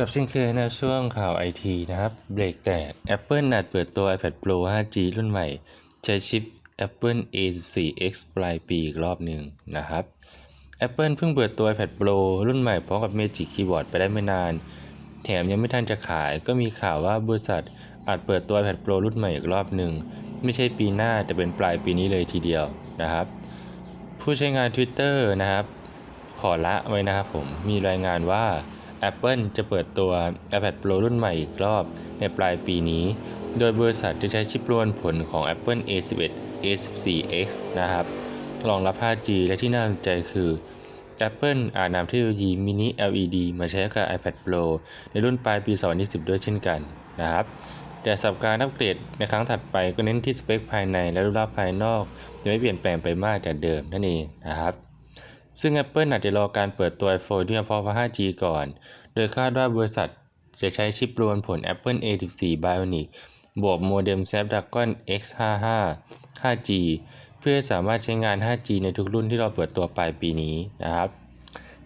กับเช่นเคยนะช่วงข่าวไอทีนะครับ เบรกแตก Apple นัดเปิดตัว iPad Pro 5G รุ่นใหม่ ใช้ชิป Apple A14X ปลายปีอีกรอบหนึ่งนะครับ Apple เพิ่งเปิดตัว iPad Pro รุ่นใหม่พร้อมกับ Magic Keyboard ไปได้ไม่นาน แถมยังไม่ทันจะขายก็มีข่าวว่าบริษัทอาจเปิดตัว iPad Pro รุ่นใหม่อีกรอบหนึ่ง ไม่ใช่ปีหน้าแต่เป็นปลายปีนี้เลยทีเดียวนะครับ ผู้ใช้งาน Twitter นะครับ ขอละไว้นะครับผมมีรายงานว่า Apple จะเปิดตัว iPad Pro รุ่นใหม่อีกรอบในปลายปีนี้ โดยบริษัทจะใช้ชิปรวนผลของ Apple A11 A14X นะครับ รองรับ 5G และที่น่าสนใจคือ Apple อาจนำเทคโนโลยี Mini LED มาใช้กับ iPad Pro ในรุ่นปลายปี 2020 ด้วยเช่นกันนะครับ แต่สับการอัปเกรดในครั้งถัดไปก็เน้นที่สเปคภายในและรูปลักษณ์ภายนอก จะไม่เปลี่ยนแปลงไปมากจากเดิมนั่นเองนะครับ ซึ่ง Apple อาจจะรอการเปิดตัว iPhone ที่มาพร้อมกับ 5G ก่อน โดยคาดว่าบริษัทจะใช้ชิปรวนผล Apple A14 Bionic บวกโมเด็ม Snapdragon X55 5G เพื่อสามารถใช้งาน 5G ในทุกรุ่นที่เราเปิดตัวปลายปีนี้นะครับ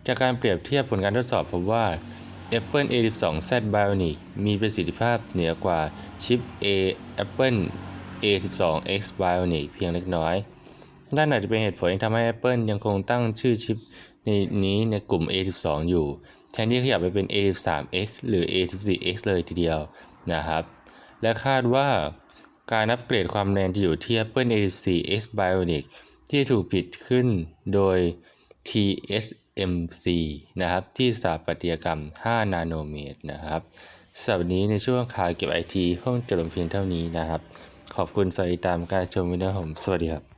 จากการเปรียบเทียบผลการทดสอบพบว่า Apple A12Z Bionic มีประสิทธิภาพเหนือกว่าชิป A Apple A12X Bionic เพียงเล็กน้อย นั่นอาจจะเป็นเหตุผลที่ทำให้ Apple ยังคงตั้งชื่อชิปในนี้ในกลุ่ม A12 อยู่ แทนที่ขยับไปเป็น A13X หรือ A14X เลยทีเดียวนะครับ และคาดว่าการอัปเกรดความแรงจะอยู่ที่ Apple A14X Bionic ที่ถูกผลิตขึ้นโดย TSMC นะครับ ที่สถาปัตยกรรม 5 นาโนเมตรนะครับสำหรับนี้ในช่วงข่าวเก็บไอทีห้องจบลงเพียงเท่านี้นะครับ ขอบคุณสวัสดีตามการชมวิดีโอผม สวัสดีครับ